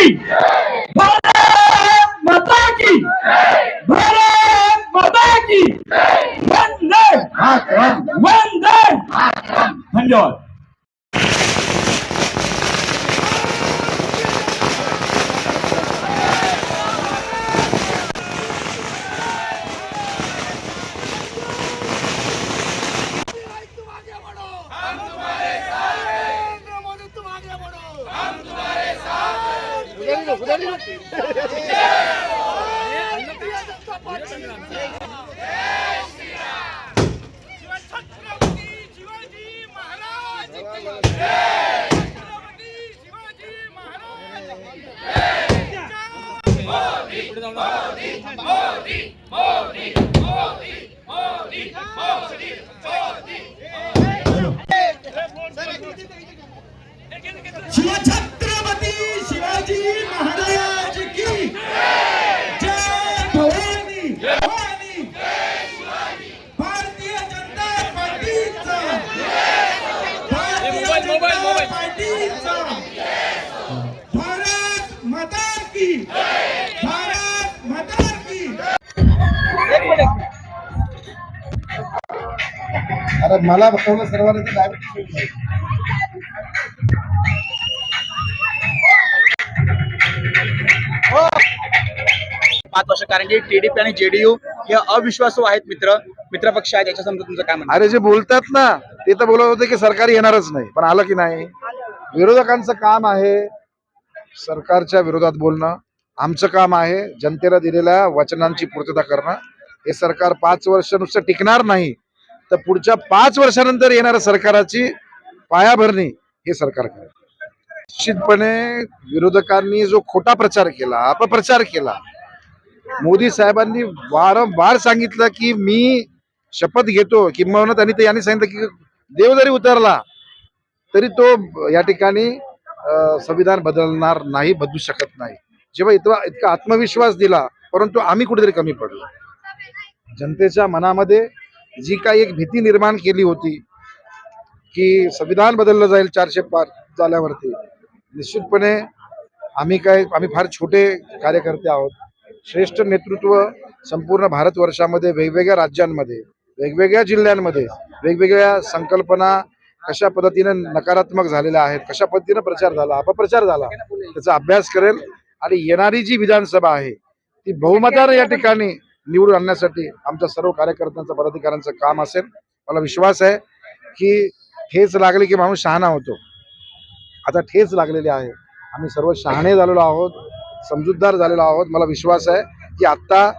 की भारत माता की भारत माता की वंदे वंदे धन्यवाद साथ उधर ही उधर ही भारतीय जनता माता की। भारत माता की। अरे मला बसवलं सर्वांना तर डायबिटीस पाच वर्ष कारण की टीडीपी आणि जेडीयू हे अविश्वासू आहेत मित्र. मित्रपक्ष आहेत याच्या समजा तुमचं काय म्हणणं? अरे जे बोलतात ना ते तर बोलत होते की सरकार येणारच नाही. पण आलं की नाही? विरोधकांचं काम आहे. सरकारच्या विरोधात बोलणं आमचं काम आहे जनतेला दिलेल्या वचनांची पूर्तता करणं. हे सरकार पाच वर्ष नुसतं टिकणार नाही तर पुढच्या पाच वर्षानंतर येणाऱ्या सरकाराची पायाभरणी हे सरकार करेल. निश्चितपणे विरोधकांनी जो खोटा प्रचार केला अपप्रचार केला मोदी साहेबांनी वारंवार सांगितलं की मी शपथ घेतो किंवा त्यांनी ते यांनी सांगितलं की देव जरी उतरला तरी तो या ठिकाणी संविधान बदलणार नाही बदलू शकत नाही. जेव्हा इतका इतका आत्मविश्वास दिला परंतु आम्ही कुठेतरी कमी पडलो. जनतेच्या मनामध्ये जी काही एक भीती निर्माण केली होती की संविधान बदललं जाईल चारशे पाच झाल्यावरती निश्चितपणे आम्ही काय आम्ही फार छोटे कार्यकर्ते आहोत. श्रेष्ठ नेतृत्व संपूर्ण भारतवर्षामध्ये वेगवेगळ्या राज्यांमध्ये वेगवेगळ्या जिल्ह्यांमध्ये वेगवेगळ्या संकल्पना कशा पद्धतीनं नकारात्मक झालेल्या आहेत कशा पद्धतीनं प्रचार झाला अपप्रचार झाला त्याचा अभ्यास करेल आणि येणारी जी विधानसभा आहे ती बहुमतानं या ठिकाणी निवडून आणण्यासाठी आमच्या सर्व कार्यकर्त्यांचं पदाधिकाऱ्यांचं काम असेल. मला विश्वास आहे की ठेच लागली की माणूस शहाणा होतो. आता ठेच लागलेली आहे. आम्ही सर्व शहाणे झालेलो आहोत समजूतदार झालेलो आहोत. मला विश्वास आहे की आत्ता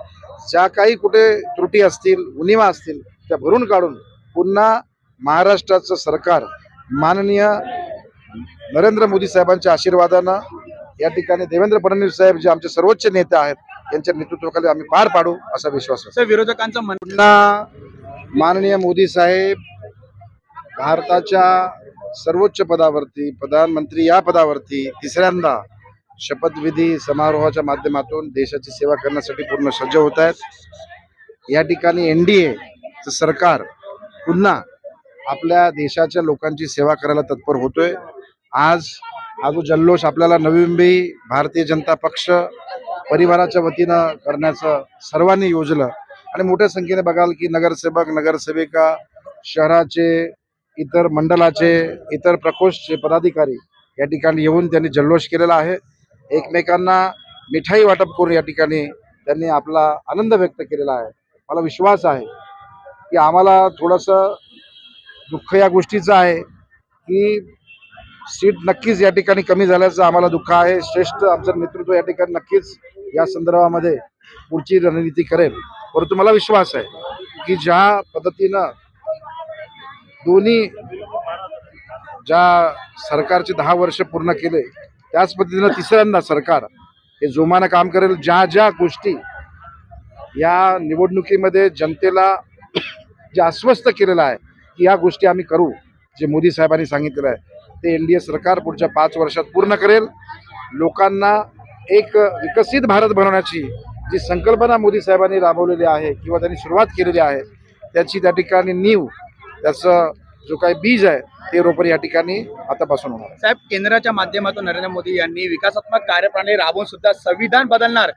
ज्या काही कुठे त्रुटी असतील उनिमा असतील त्या भरून काढून पुन्हा महाराष्ट्राचं सरकार माननीय नरेंद्र मोदी साहेबांच्या आशीर्वादानं या ठिकाणी देवेंद्र फडणवीस साहेब जे आमचे सर्वोच्च नेते आहेत यांच्या नेतृत्वाखाली आम्ही पार पाडू असा विश्वास आहे. विरोधकांचं म्हणणं पुन्हा माननीय मोदी साहेब भारताच्या सर्वोच्च पदावरती प्रधानमंत्री या पदावरती तिसऱ्यांदा शपथविधी समारोहाच्या माध्यमातून देशाची सेवा करण्यासाठी पूर्ण सज्ज होत आहेत. या ठिकाणी एन डी एचं सरकार पुन्हा आपल्या देशाच्या लोकांची सेवा करायला तत्पर होतोय. आज हा जो जल्लोष आपल्याला नवी मुंबई भारतीय जनता पक्ष परिवाराच्या वतीनं करण्याचं सर्वांनी योजलं. आणि मोठ्या संख्येने बघाल की नगरसेवक नगरसेविका शहराचे इतर मंडलाचे इतर प्रकोष्ठचे पदाधिकारी या ठिकाणी येऊन त्यांनी जल्लोष केलेला आहे. एकमेकांना मिठाई वाटप करून या ठिकाणी त्यांनी आपला आनंद व्यक्त केलेला आहे. मला विश्वास आहे की आम्हाला थोडंसं दुःख या गोष्टीचं आहे की सीट नक्कीच या ठिकाणी कमी झाल्याचं आम्हाला दुःख आहे. श्रेष्ठ आमचं नेतृत्व या ठिकाणी नक्कीच या संदर्भामध्ये पुढची रणनीती करेल. परंतु मला विश्वास आहे की ज्या पद्धतीनं दोन्ही ज्या सरकारचे दहा वर्ष पूर्ण केले त्याच पद्धतीनं तिसऱ्यांदा सरकार हे जोमानं काम करेल. ज्या ज्या गोष्टी या निवडणुकीमध्ये जनतेला जे अस्वस्थ केलेलं आहे की या गोष्टी आम्ही करू जे मोदी साहेबांनी सांगितलेलं आहे. ते एन डी ए सरकार पुढच्या पाच वर्षात पूर्ण करेल. लोकांना एक विकसित भारत बनवण्याची जी संकल्पना मोदी साहेबांनी राबवलेली आहे किंवा त्यांनी सुरुवात केलेली आहे त्याची त्या ठिकाणी नीव त्याचं जो काही बीज आहे ते रोपण या ठिकाणी आतापासून होणार साहेब केंद्राच्या माध्यमातून नरेंद्र मोदी यांनी विकासात्मक कार्यप्रणाली राबवून सुद्धा संविधान बदलणार.